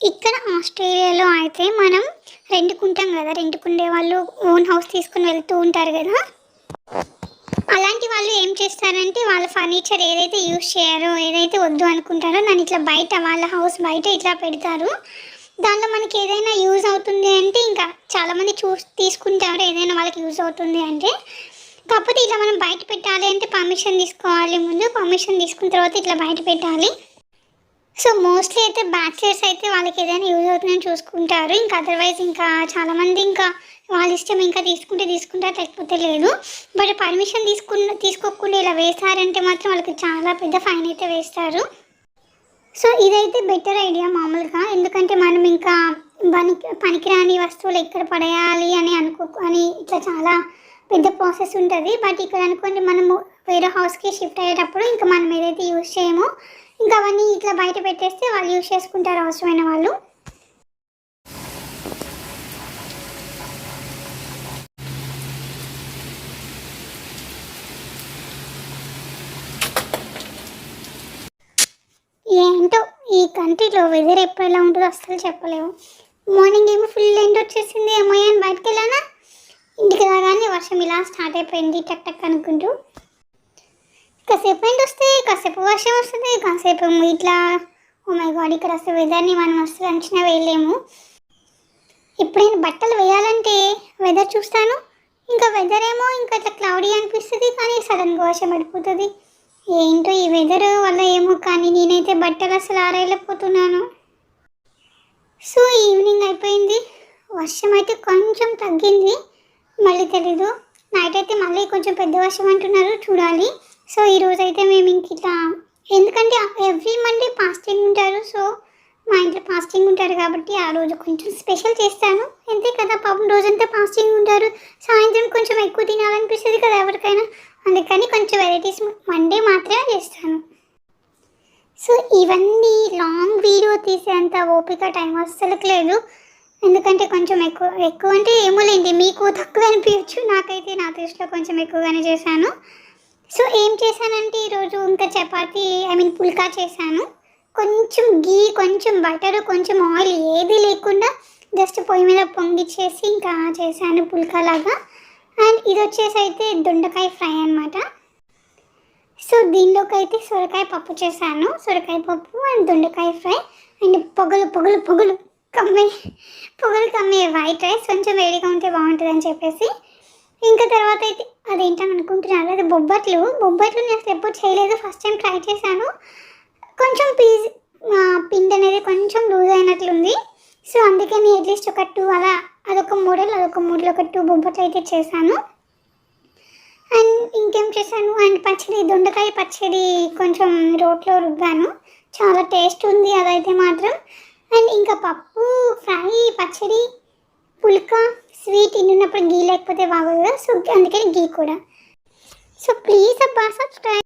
ఇక్కడ ఆస్ట్రేలియాలో అయితే మనం రెండుకుంటాం కదా. రెంట్కుండే వాళ్ళు ఓన్ హౌస్ తీసుకుని వెళ్తూ ఉంటారు కదా. అలాంటి వాళ్ళు ఏం చేస్తారంటే వాళ్ళ ఫర్నిచర్ ఏదైతే యూజ్ చేయారో ఏదైతే వద్దు అనుకుంటారో దాన్ని ఇట్లా బయట వాళ్ళ హౌస్ బయట ఇట్లా పెడతారు. దాంట్లో మనకి ఏదైనా యూజ్ అవుతుంది అంటే ఇంకా చాలామంది చూ తీసుకుంటారు. ఏదైనా వాళ్ళకి యూజ్ అవుతుంది అంటే. కాకపోతే ఇట్లా మనం బయట పెట్టాలి అంటే పర్మిషన్ తీసుకోవాలి ముందు. పర్మిషన్ తీసుకున్న తర్వాత ఇట్లా బయట పెట్టాలి. సో మోస్ట్లీ అయితే బ్యాచిలర్స్ అయితే వాళ్ళకి ఏదైనా యూజ్ అవుతుందని చూసుకుంటారు. ఇంకా అదర్వైజ్ ఇంకా చాలామంది ఇంకా వాళ్ళ ఇష్టం ఇంకా తీసుకుంటే తీసుకుంటారు లేకపోతే లేదు. బట్ పర్మిషన్ తీసుకున్న తీసుకోకుండా ఇలా వేస్తారంటే మాత్రం వాళ్ళకి చాలా పెద్ద ఫైన్ అయితే వేస్తారు. సో ఇదైతే బెటర్ ఐడియా మామూలుగా. ఎందుకంటే మనం ఇంకా పనికి పనికిరాని వస్తువులు ఎక్కడ పడేయాలి అని అనుకో అని ఇట్లా చాలా పెద్ద ప్రాసెస్ ఉంటుంది. బట్ ఇక్కడ అనుకోండి మనము వేరే హౌస్కి షిఫ్ట్ అయ్యేటప్పుడు ఇంకా మనం ఏదైతే యూజ్ చేయమో ఇంకా అవన్నీ ఇట్లా బయట పెట్టేస్తే వాళ్ళు యూజ్ చేసుకుంటారు అవసరమైన వాళ్ళు. ఏంటో ఈ కంట్రీలో వెదర్ ఎప్పుడు ఎలా ఉంటుందో అస్సలు చెప్పలేము. మార్నింగ్ ఏమో ఫుల్ ఎండ్ వచ్చేసింది అమ్మాయి అని బయటకు వెళ్ళానా? ఇంటికి రాగానే వర్షం ఇలా స్టార్ట్ అయిపోయింది టక్ టక్ అనుకుంటూ. కాసేపు ఎండ్ వస్తే కాసేపు వర్షం వస్తుంది కాసేపు ఇట్లా ఓ మై గాడ్ ఇక్కడ అసలు వెదర్ని మనం అసలు అంచనా వేయలేము. నేను బట్టలు వేయాలంటే వెదర్ చూస్తాను. ఇంకా వెదర్ ఏమో ఇంకా ఇట్లా క్లౌడీ అనిపిస్తుంది కానీ సడన్గా వర్షం పడిపోతుంది. ఏంటో ఈ వెదర్ వల్ల ఏమో కానీ నేనైతే బట్టలు అసలు ఆరేయలేకపోతున్నాను. సో ఈవినింగ్ అయిపోయింది. వర్షం అయితే కొంచెం తగ్గింది. మళ్ళీ తెలీదు. నైట్ అయితే మళ్ళీ కొంచెం పెద్ద వర్షం అంటున్నారు చూడాలి. సో ఈరోజు అయితే మేము ఇంక ఇట్లా ఎందుకంటే ఎవ్రీ మండే ఫాస్టింగ్ ఉంటారు. సో మా ఇంట్లో ఫాస్టింగ్ ఉంటారు కాబట్టి ఆ రోజు కొంచెం స్పెషల్ చేస్తాను. అంతే కదా పాపం రోజంతా ఫాస్టింగ్ ఉంటారు. సాయంత్రం కొంచెం ఎక్కువ తినాలనిపిస్తుంది కదా ఎవరికైనా. అందుకని కొంచెం వెరైటీస్ మండే మాత్రమే చేస్తాను. సో ఇవన్నీ లాంగ్ వీడియో తీసేంత ఓపిక టైం అస్సలు లేదు. ఎందుకంటే కొంచెం ఎక్కువ ఎక్కువ అంటే ఏమో లేండి. మీకు తక్కువ అనిపించచ్చు నాకైతే నా దృష్టిలో కొంచెం ఎక్కువగానే చేశాను. సో ఏం చేశానంటే ఈరోజు ఇంకా చపాతి ఐ మీన్ పుల్కా చేశాను. కొంచెం గీ కొంచెం బటర్ కొంచెం ఆయిల్ ఏది లేకుండా జస్ట్ పొయ్యి మీద పొంగిచ్చేసి ఇంకా చేశాను పుల్కా లాగా అండ్ ఇది వచ్చేసి అయితే దొండకాయ ఫ్రై అనమాట సో దీనిలోకి అయితే సొరకాయ పప్పు చేశాను. సొరకాయ పప్పు అండ్ దొండకాయ ఫ్రై. అండ్ పొగలు పొగలు పొగలు. కమ్మి పొగలు కమ్మి వైట్ రైస్ కొంచెం వేడిగా ఉంటే బాగుంటుంది అని చెప్పేసి ఇంకా తర్వాత అయితే అదేంటని అనుకుంటున్నారు అది బొబ్బట్లు. బొబ్బట్లు నేను అసలు ఎప్పుడు చేయలేదు ఫస్ట్ టైం ట్రై చేశాను. కొంచెం పీజ్ పిండి అనేది కొంచెం లూజ్ అయినట్లుంది. సో అందుకని అట్లీస్ట్ ఒక టూ అలా అదొక మోడల్ అదొక మోడల్ ఒక టూ బొబ్బట్లు అయితే చేశాను. అండ్ ఇంకేం చేశాను అండ్ పచ్చడి దొండకాయ పచ్చడి కొంచెం రోట్లో రుబ్బాను. చాలా టేస్ట్ ఉంది అదైతే మాత్రం. అండ్ ఇంకా పప్పు ఫ్రై పచ్చడి పుల్కా స్వీట్ ఇన్నున్నప్పుడు గీ లేకపోతే బాగోదు కదా. సో అందుకని గీ కూడా. సో ప్లీజ్ అబ్బా సబ్స్క్రైబ్